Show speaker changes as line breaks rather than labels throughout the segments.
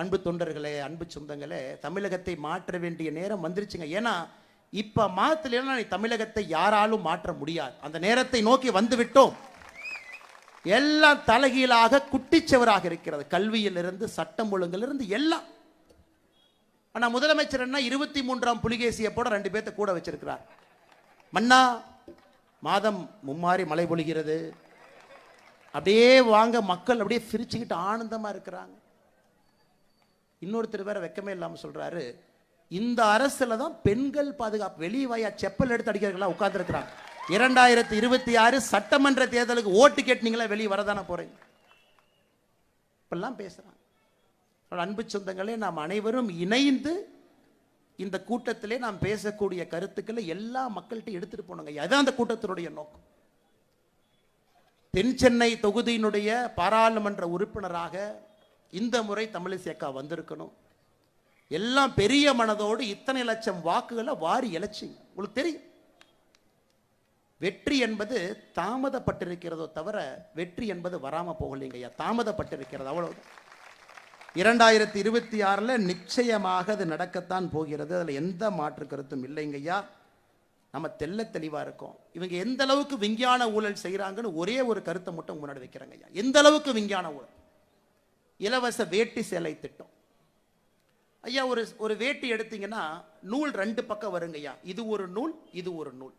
அன்பு தொண்டர்களே அன்பு சொந்தங்களே தமிழகத்தை மாற்ற வேண்டிய நேரம் வந்துருச்சுங்க. ஏன்னா இப்போ மாத்தலைன்னா நீ தமிழகத்தை யாராலும் மாற்ற முடியாது. அந்த நேரத்தை நோக்கி வந்து விட்டோம். எல்லாம் தலைகீழாக குட்டிச்சவராக இருக்கிறது. கல்வியிலிருந்து சட்டம் ஒழுங்கிலிருந்து எல்லாம். ஆனால் முதலமைச்சர் என்ன இருபத்தி மூன்றாம் புலிகேசியை போட ரெண்டு பேர்த்த கூட வச்சிருக்கிறார். மன்னா மாதம் மும்மாறி மழை பொழிகிறது. அப்படியே வாங்க மக்கள் அப்படியே சிரிச்சுக்கிட்டு ஆனந்தமாக இருக்கிறாங்க. இன்னொருத்தர் வேற வெக்கமே இல்லாமல் சொல்றாரு இந்த அரசுல தான் பெண்கள் பாதுகாப்பு வெளியே வாயா செப்பல் எடுத்து அடிக்கிறவங்களா உட்கார்ந்துருக்கிறாங்க. இரண்டாயிரத்தி இருபத்தி ஆறு சட்டமன்ற தேர்தலுக்கு ஓட்டு கேட்டீங்களா வெளியே வரதானே போறீங்க? இப்பெல்லாம் பேசுறாங்க. அன்பு சொந்தங்களே நாம் அனைவரும் இணைந்து இந்த கூட்டத்திலே நாம் பேசக்கூடிய கருத்துக்களை எல்லா மக்கள்கிட்ட எடுத்துட்டு போனோங்க அதுதான் அந்த கூட்டத்தினுடைய நோக்கம். தென் சென்னை தொகுதியினுடைய பாராளுமன்ற உறுப்பினராக இந்த முறை தமிழிசைக்கா வந்திருக்கணும். எல்லாம் பெரிய மனதோடு இத்தனை லட்சம் வாக்குகளை வாரி இழைச்சிங்க. உங்களுக்கு தெரியும். வெற்றி என்பது தாமதப்பட்டிருக்கிறதோ தவிர வெற்றி என்பது வராம போகலைங்க ஐயா. தாமதப்பட்டிருக்கிறது அவ்வளவுதான். இரண்டாயிரத்தி இருபத்தி ஆறுல நிச்சயமாக அது நடக்கத்தான் போகிறது. அதுல எந்த மாற்று கருத்தும் இல்லைங்க ஐயா. நம்ம தெள்ள தெளிவா இருக்கோம். இவங்க எந்த அளவுக்கு விஞ்ஞான ஊழல் செய்கிறாங்கன்னு ஒரே ஒரு கருத்தை மட்டும் முன்னாடி வைக்கிறாங்க ஐயா. எந்த அளவுக்கு விஞ்ஞான ஊழல்? இலவச வேட்டி சேலை திட்டம். ஐயா ஒரு ஒரு வேட்டி எடுத்தீங்கன்னா நூல் ரெண்டு பக்கம் வருங்க ஐயா. இது ஒரு நூல் இது ஒரு நூல்.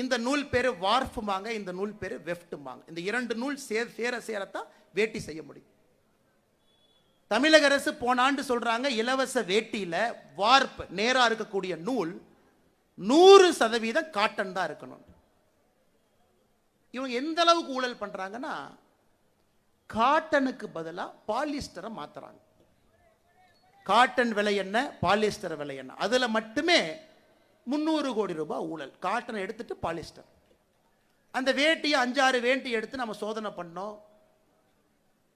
இந்த நூல் பேர் வார்ஃபுமாங்க இந்த நூல் பேர் வெஃப்டுமாங்க இந்த இரண்டு நூல் சே சேர சேரத்தான் வேட்டி செய்ய முடியும். தமிழக அரசு போன ஆண்டு சொல்றாங்க இலவச வேட்டியில் வார்ப் நேராக இருக்கக்கூடிய நூல் நூறு சதவீதம் காட்டன் தான் இருக்கணும். இவங்க எந்த அளவுக்கு ஊழல் பண்ணுறாங்கன்னா காட்டனுக்கு பதிலாக பாலிஸ்டரை மாற்றுறாங்க காட்டன் விலை என்ன பாலிஸ்டர் விலை என்ன? அதில் மட்டுமே முந்நூறு கோடி ரூபாய் ஊழல். காட்டனை எடுத்துட்டு பாலிஸ்டர். அந்த வேட்டியை அஞ்சாறு வேட்டி எடுத்து நம்ம சோதனை பண்ணோம்.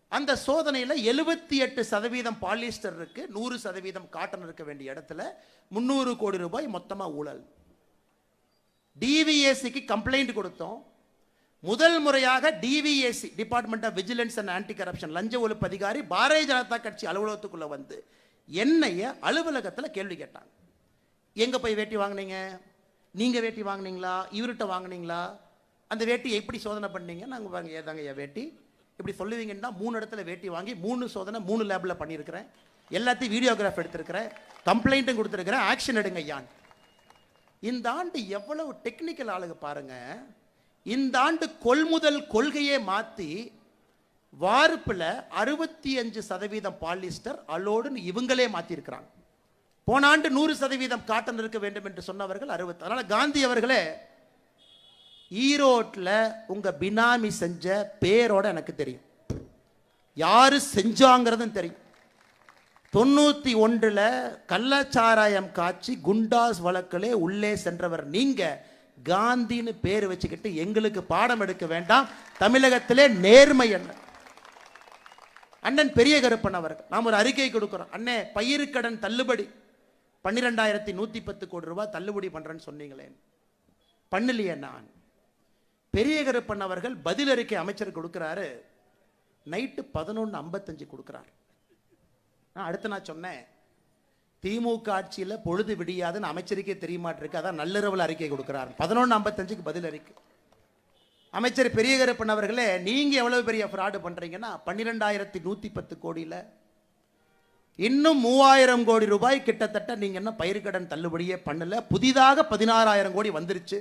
அந்த சோதனையில் எழுபத்தி எட்டு சதவீதம் பாலிஸ்டர் இருக்கு நூறு சதவீதம் காட்டன் இருக்க வேண்டிய இடத்துல முந்நூறு கோடி ரூபாய் மொத்தமாக ஊழல். டிவிஎஸ்சிக்கு கம்ப்ளைண்ட் கொடுத்தோம். முதல் முறையாக DVSC department of vigilance and anti corruption லஞ்ச ஒழிப்பு அதிகாரி பாரதிய ஜனதா கட்சி அலுவலகத்துக்குள்ள வந்து என்னைய அலுவலகத்தில் கேள்வி கேட்டாங்க. எங்க போய் வேட்டி வாங்குனீங்க? நீங்க வேட்டி வாங்குனீங்களா? இவர்கிட்ட வாங்குனீங்களா? அந்த வேட்டியை எப்படி சோதனை பண்ணீங்க? நாங்கள் வாங்க ஏதாங்க என் வேட்டி. இப்படி சொல்லுவீங்கன்னா மூணு இடத்துல வேட்டி வாங்கி மூணு சோதனை மூணு லேபில் பண்ணியிருக்கிறேன். எல்லாத்தையும் வீடியோகிராஃப் எடுத்திருக்கிறேன். கம்ப்ளைண்ட்டும் கொடுத்துருக்கிறேன். ஆக்ஷன் எடுங்க ஐயான். இந்த ஆண்டு எவ்வளவு டெக்னிக்கல் ஆளுங்க பாருங்கள் இந்த ஆண்டு கொள்முதல் கொள்கையே மாற்றி வார்ப்பில் அறுபத்தி அஞ்சு சதவீதம் பாலிஸ்டர் அலோடுன்னு இவங்களே மாற்றிருக்கிறாங்க போன ஆண்டு நூறு சதவீதம் காட்டன் இருக்க வேண்டும் என்று சொன்னவர்கள் அறுபத்தி அதனால் காந்தி அவர்களே ஈரோட்டில் உங்கள் பினாமி செஞ்ச பேரோட எனக்கு தெரியும். யார் செஞ்சாங்கிறதும் தெரியும். தொண்ணூற்றி ஒன்றில் கள்ளச்சாராயம் காய்ச்சி குண்டாஸ் வழக்கிலே உள்ளே சென்றவர் நீங்கள் காந்தின்னு பேர் வச்சுக்கிட்டு எங்களுக்கு பாடம் எடுக்க வேண்டாம். தமிழகத்திலே நேர்மை என்ன? அண்ணன் பெரிய கருப்பன் அவர்கள் நாம் ஒரு அறிக்கை கொடுக்குறோம். அண்ணே பயிருக்கடன் தள்ளுபடி. பன்னிரெண்டாயிரத்தி நூத்தி பத்து கோடி ரூபாய் தள்ளுபடி பண்றேன்னு சொன்னீங்களே. பண்ணலையே நான். பெரிய கருப்பன் அவர்கள் பதில் அறிக்கை அமைச்சர் கொடுக்கிறாரு. நைட்டு பதினொன்று ஐம்பத்தஞ்சு கொடுக்குறாரு. நான் அடுத்து நான் சொன்னேன். திமுக ஆட்சியில் பொழுது விடியாதுன்னு அமைச்சருக்கே தெரியமாட்டிருக்கு. அதான் நள்ளிரவில் அறிக்கை கொடுக்குறாரு. பதினொன்று ஐம்பத்தஞ்சுக்கு பதில் அறிக்கை. அமைச்சர் பெரிய கருப்பன் அவர்களே நீங்கள் எவ்வளவு பெரிய ஃப்ராடு பண்ணுறீங்கன்னா பன்னிரெண்டாயிரத்தி நூற்றி பத்து கோடியில். இன்னும் மூவாயிரம் கோடி ரூபாய் கிட்டத்தட்ட நீங்கள் என்ன பயிர்க்கடன் தள்ளுபடியே பண்ணலை. புதிதாக பதினாறாயிரம் கோடி வந்துருச்சு.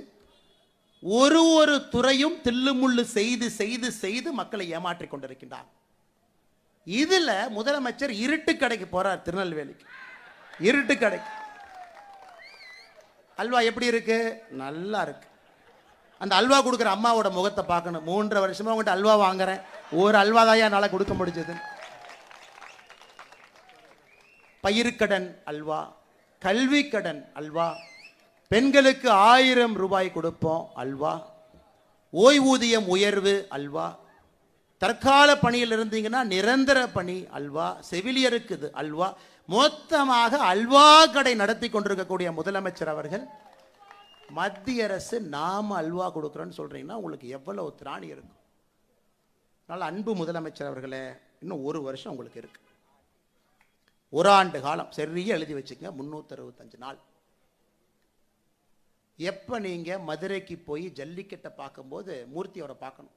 ஒரு ஒரு துறையும் தில்லுமுள்ளு செய்து செய்து செய்து மக்களை ஏமாற்றி கொண்டிருக்கின்றார். இதில் முதலமைச்சர் இருட்டு கடைக்கு போகிறார் திருநெல்வேலிக்கு. இருட்டு கிடைக்கும் அல்வா எப்படி இருக்கு? நல்லா இருக்கு. அந்த அல்வா கொடுக்குற அம்மாவோட முகத்தை பார்க்கணும். மூன்றரை வருஷமா உங்கள்கிட்ட அல்வா வாங்குறேன். ஒரு அல்வா தான் என்னால் கொடுக்க முடிஞ்சது? பயிருக்கடன் அல்வா கல்விக்கடன் அல்வா பெண்களுக்கு ஆயிரம் ரூபாய் கொடுப்போம் அல்வா ஓய்வூதியம் உயர்வு அல்வா தற்கால பணியில் இருந்தீங்கன்னா நிரந்தர பணி அல்வா செவிலியருக்கு இது அல்வா. மொத்தமாக அல்வா கடை நடத்தி கொண்டிருக்கக்கூடிய முதலமைச்சர் அவர்கள் மத்திய அரசு நாம் அல்வா கொடுக்குறோன்னு சொல்கிறீங்கன்னா உங்களுக்கு எவ்வளவு திராணி இருக்கும்? அதனால் அன்பு முதலமைச்சர் அவர்களே இன்னும் ஒரு வருஷம் உங்களுக்கு இருக்கு. ஒரு ஆண்டு காலம் சரியாக எழுதி வச்சுக்கங்க முந்நூற்றி அறுபத்தஞ்சு நாள். எப்போ நீங்கள் மதுரைக்கு போய் ஜல்லிக்கட்டை பார்க்கும்போது மூர்த்தியோட பார்க்கணும்.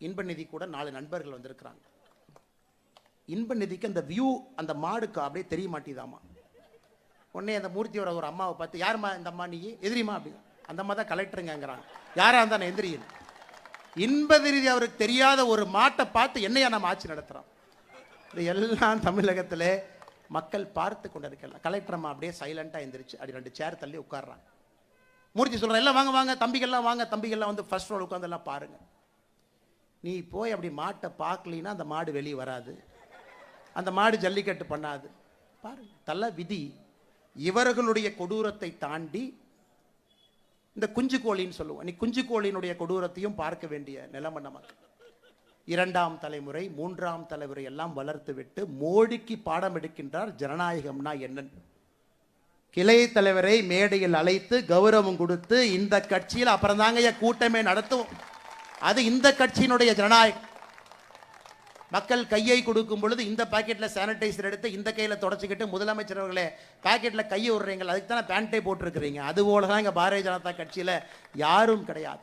இன்ப நிதி கூட நாலு நண்பர்கள் வந்திருக்கிறாங்க. இன்ப நிதிக்கு அந்த வியூ அந்த மாடுக்கு அப்படியே தெரிய மாட்டேதாமா? உடனே அந்த மூர்த்தியோட ஒரு அம்மாவை பார்த்து யாரும்மா இந்த அம்மா நீ? எதிரிமா அப்படி அந்த அம்மா தான் கலெக்டருங்கிறாங்க யாரா இருந்தா நான் எந்திரியில் இன்பதிரிதி அவருக்கு தெரியாத ஒரு மாட்டை பார்த்து என்னையா நம்ம ஆட்சி நடத்துகிறோம் இது எல்லாம் தமிழகத்தில் மக்கள் பார்த்து கொண்டு இருக்கலாம் கலெக்டர் அம்மா அப்படியே சைலண்டாக எந்திரிச்சு அப்படி ரெண்டு சேர் தள்ளி உட்காடுறாங்க மூர்த்தி சொல்கிறேன் எல்லாம் வாங்க வாங்க தம்பிகள்லாம் வாங்க தம்பிகள்லாம் வந்து ஃபர்ஸ்ட் ரோல் உட்காந்து எல்லாம் பாருங்கள் நீ போய் அப்படி மாட்டை பார்க்கலின்னா அந்த மாடு வெளியே வராது. அந்த மாடு ஜல்லிக்கட்டு பண்ணாது. பாருங்க தள்ள விதி. இவர்களுடைய கொடூரத்தை தாண்டி இந்த குஞ்சு கோழின்னு சொல்லுவோம். நீ குஞ்சு கோழியினுடைய கொடூரத்தையும் பார்க்க வேண்டிய நிலைமை நமக்கு. இரண்டாம் தலைமுறை மூன்றாம் தலைமுறை எல்லாம் வளர்த்து விட்டு மோடிக்கு பாடம் எடுக்கின்றார் ஜனநாயகம்னா என்னன்னு. கிளை தலைவரை மேடையில் அழைத்து கௌரவம் கொடுத்து இந்த கட்சியில் அப்புறம் தாங்க கூட்டமே நடத்துவோம். அது இந்த கட்சியினுடைய ஜனநாயகம். மக்கள் கையை கொடுக்கும் பொழுது இந்த பாக்கெட்டில் சானிடைசர் எடுத்து இந்த கையில் தொடச்சிக்கிட்டு முதலமைச்சர் அவர்களே பாக்கெட்டில் கையை விடுறீங்க அதுக்கு தானே பேண்டே போட்டிருக்கிறீங்க. அது போல தான் இங்கே பாரதிய ஜனதா கட்சியில் யாரும் கிடையாது.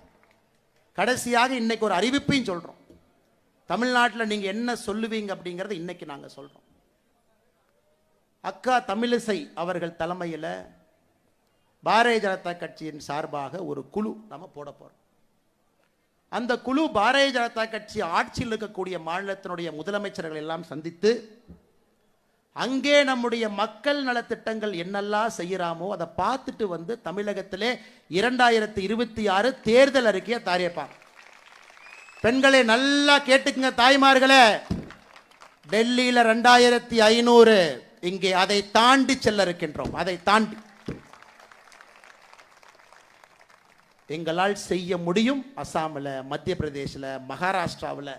கடைசியாக இன்னைக்கு ஒரு அறிவிப்பையும் சொல்கிறோம் தமிழ்நாட்டில் நீங்கள் என்ன சொல்லுவீங்க அப்படிங்கிறத இன்னைக்கு நாங்கள் சொல்கிறோம் அக்கா தமிழிசை அவர்கள் தலைமையில் பாரதிய ஜனதா கட்சியின் சார்பாக ஒரு குழு நம்ம போட போகிறோம் அந்த குழு பாரதிய ஜனதா கட்சி ஆட்சியில் இருக்கக்கூடிய மாநிலத்தினுடைய முதலமைச்சர்கள் எல்லாம் சந்தித்து அங்கே நம்முடைய மக்கள் நலத்திட்டங்கள் என்னெல்லாம் செய்கிறாமோ அதை பார்த்துட்டு வந்து தமிழகத்திலே இரண்டாயிரத்தி இருபத்தி ஆறு தேர்தல் அறிக்கையை தாரியப்பாங்க பெண்களை நல்லா கேட்டுக்குங்க தாய்மார்களே. டெல்லியில் ரெண்டாயிரத்தி ஐநூறு இங்கே அதை தாண்டி செல்ல இருக்கின்றோம். அதை தாண்டி. எங்களால் செய்ய முடியும் அசாமில் மத்திய பிரதேசில் மகாராஷ்டிராவில்.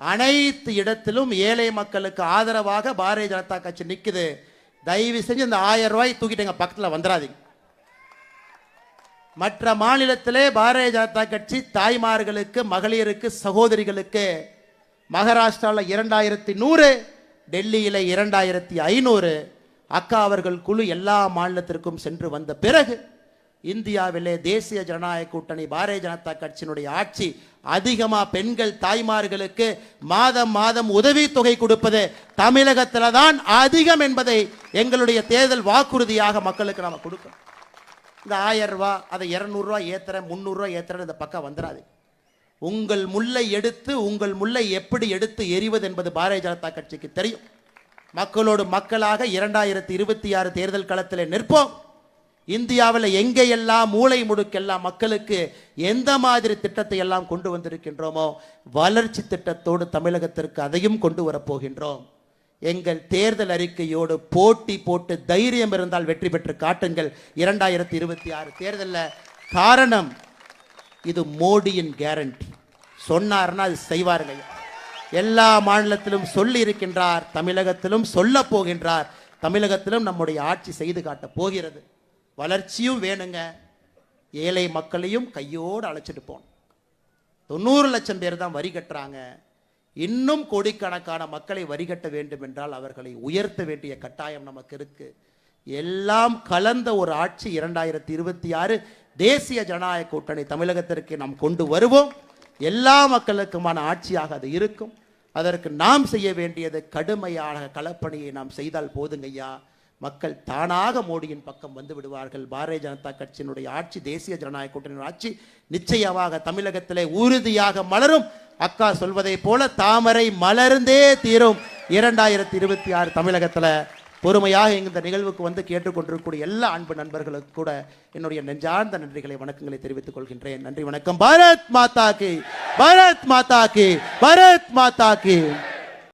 அனைத்து இடத்திலும் ஏழை மக்களுக்கு ஆதரவாக பாரதிய ஜனதா கட்சி நிற்குது தயவு செஞ்சு இந்த ஆயிரம் ரூபாய் தூக்கிட்டு எங்கள் பக்கத்தில் வந்துடாதீங்க. மற்ற மாநிலத்திலே பாரதிய ஜனதா கட்சி தாய்மார்களுக்கு மகளிருக்கு சகோதரிகளுக்கு மகாராஷ்டிராவில் இரண்டாயிரத்தி நூறு டெல்லியில் இரண்டாயிரத்தி ஐநூறு அக்கா அவர்கள் குழு எல்லா மாநிலத்திற்கும் சென்று வந்த பிறகு இந்தியாவிலே தேசிய ஜனநாயக கூட்டணி பாரதிய ஜனதா கட்சியினுடைய ஆட்சி அதிகமா பெண்கள் தாய்மார்களுக்கு மாதம் மாதம் உதவித்தொகை கொடுப்பது தமிழகத்தில் தான் அதிகம் என்பதை எங்களுடைய தேர்தல் வாக்குறுதியாக மக்களுக்கு நாம கொடுக்கணும். இந்த ஆயிரம் ரூபா அதை இரநூறுவா ஏத்துறேன் முந்நூறுரூவா ஏத்துறேன் இந்த பக்கம் வந்துடாது உங்கள் முல்லை எடுத்து உங்கள் முல்லை எப்படி எடுத்து எரிவது என்பது பாரதிய ஜனதா கட்சிக்கு தெரியும். மக்களோடு மக்களாக இரண்டாயிரத்தி இருபத்தி ஆறு தேர்தல் களத்தில் நிற்போம். இந்தியாவில் எங்கெல்லாம் மூளை முடுக்கெல்லாம் மக்களுக்கு எந்த மாதிரி திட்டத்தை எல்லாம் கொண்டு வந்திருக்கின்றோமோ வளர்ச்சி திட்டத்தோடு தமிழகத்திற்கு அதையும் கொண்டு வரப்போகின்றோம். எங்கள் தேர்தல் அறிக்கையோடு போட்டி போட்டு தைரியம் இருந்தால் வெற்றி பெற்று காட்டுங்கள். இரண்டாயிரத்தி இருபத்தி ஆறு தேர்தலில் காரணம் இது மோடியின் கேரண்டி சொன்னார்னா அது செய்வார்கள் எல்லா மாநிலத்திலும் சொல்லி இருக்கின்றார் தமிழகத்திலும் சொல்ல போகின்றார் தமிழகத்திலும் நம்முடைய ஆட்சி செய்து காட்டப் போகிறது. வளர்ச்சியும் வேணுங்க. ஏழை மக்களையும் கையோடு அழைச்சிட்டு போகணும். தொண்ணூறு லட்சம் பேர் தான் வரி கட்டுறாங்க. இன்னும் கோடிக்கணக்கான மக்களை வரி கட்ட வேண்டும் என்றால் அவர்களை உயர்த்த வேண்டிய கட்டாயம் நமக்கு இருக்கு. எல்லாம் கலந்த ஒரு ஆட்சி இரண்டாயிரத்தி இருபத்தி ஆறு தேசிய ஜனநாயக கூட்டணி தமிழகத்திற்கு நாம் கொண்டு வருவோம். எல்லா மக்களுக்குமான ஆட்சியாக அது இருக்கும். அதற்கு நாம் செய்ய வேண்டியது கடுமையான களப்பணியை நாம் செய்தால் போதுங்கய்யா. மக்கள் தானாக மோடியின் பக்கம் வந்து விடுவார்கள். பாரதிய ஜனதா கட்சியினுடைய ஆட்சி தேசிய ஜனநாயக கூட்டணியின் ஆட்சி நிச்சயமாக தமிழகத்திலே உறுதியாக மலரும். அக்கா சொல்வதைப் போல தாமரை மலர்ந்தே தீரும். இரண்டாயிரத்தி இருபத்தி ஆறு தமிழகத்தில் பொறுமையாக இந்த நிகழ்வுக்கு வந்து கேட்டுக்கொண்டிருக்கக்கூடிய எல்லா அன்பு நண்பர்களுக்கு கூட என்னுடைய நெஞ்சார்ந்த நன்றிகளை வணக்கங்களை தெரிவித்துக் கொள்கின்றேன். நன்றி வணக்கம். பாரத் மாதா கி பாரத் மாதா கி பாரத் மாதா கி.